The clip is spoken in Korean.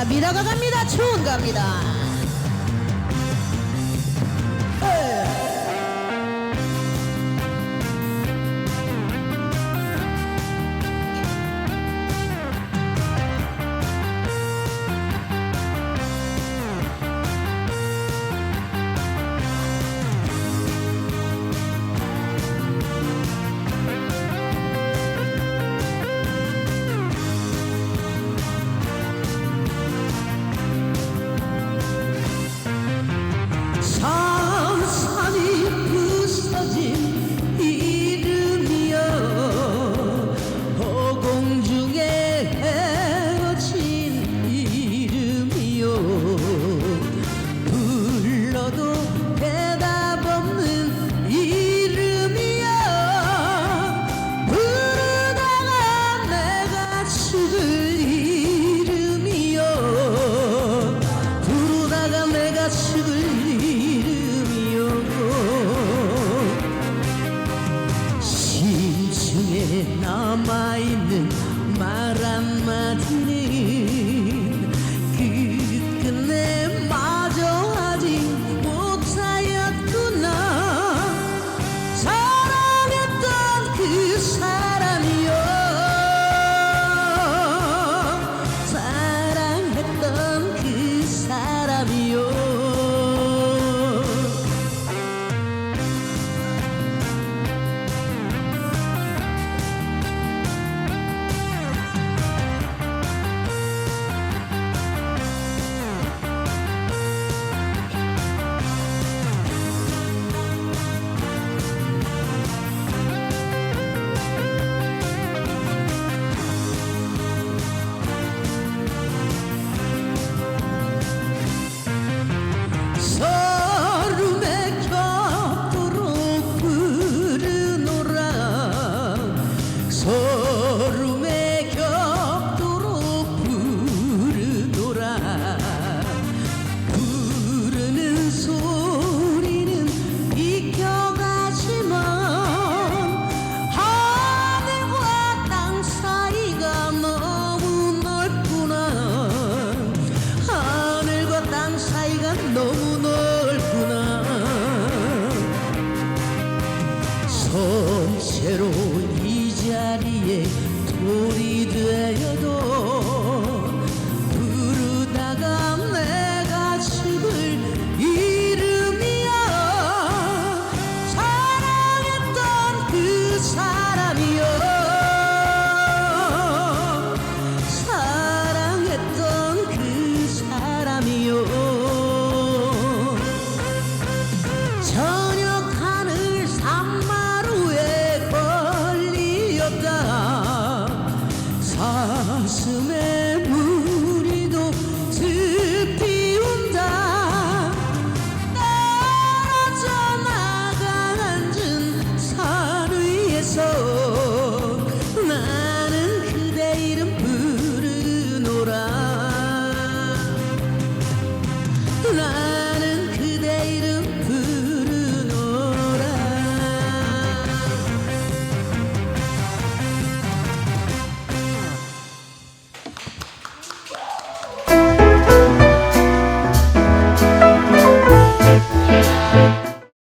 자 밀어가 갑니다. 추운갑니다. 남아있는 말 한마디는 그 끝끝내 마저 하지 못하였구나. 사랑했던 그 사람 선체로 이 자리에 돌이 되어도